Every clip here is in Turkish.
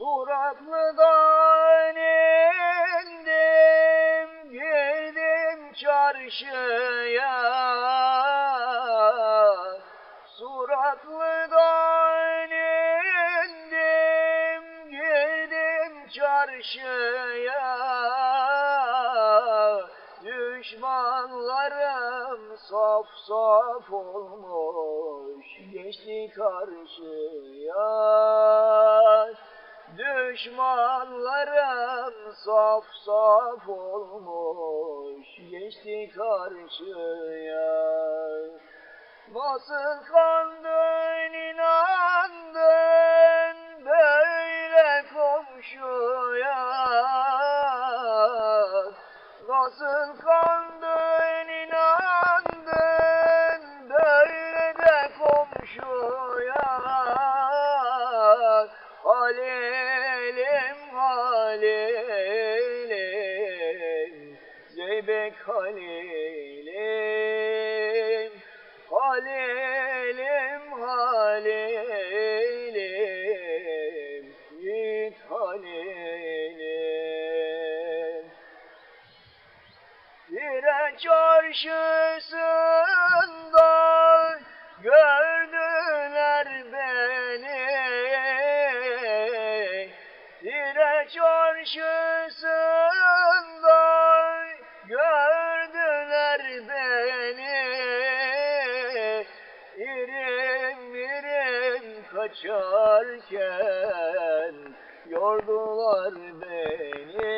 Suratlı dağın indim, girdim çarşıya. Suratlı dağın indim, girdim çarşıya. Düşmanlarım saf saf olmuş, geçti karşıya. Düşmanlarım saf saf olmuş geçti karşıya. Nasıl kandın inandın Halelim halelim Zeybek halelim Halelim halelim Yiğit halelim Tire çarşısında kaçarken yordular beni.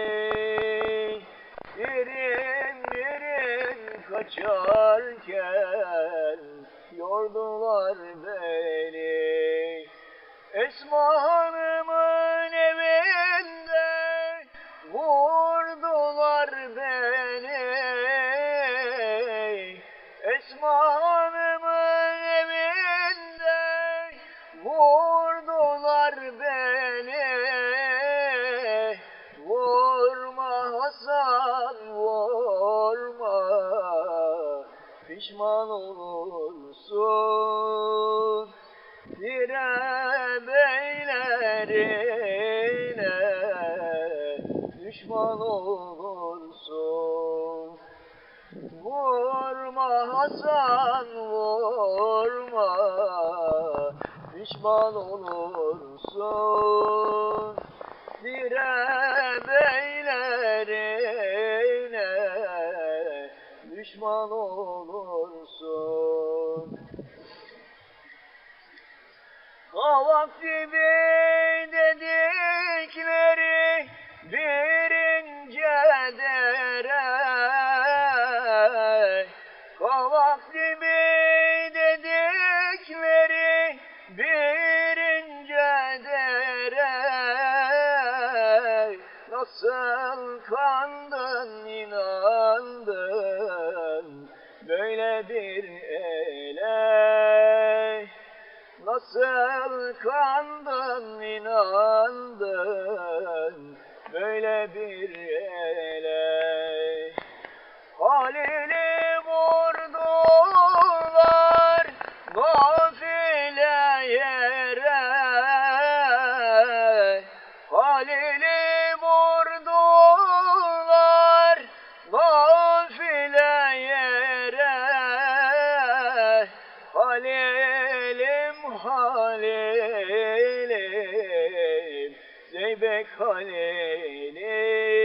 İrim irim kaçarken yordular beni. Esma Hanım'ın evinde vurdular beni. Esma Pişman olursun. Dire beylerine Düşman olursun. Vurma Hasan vurma. Pişman olursun. Dire beylerine Düşman olursun Kavak gibi dedikleri bir ince Kavak gibi dedikleri bir ince Nasıl kandın inandın? Böyle bir ele Nasıl kandın inandın? Böyle bir Halelim halelim Zeybek halelim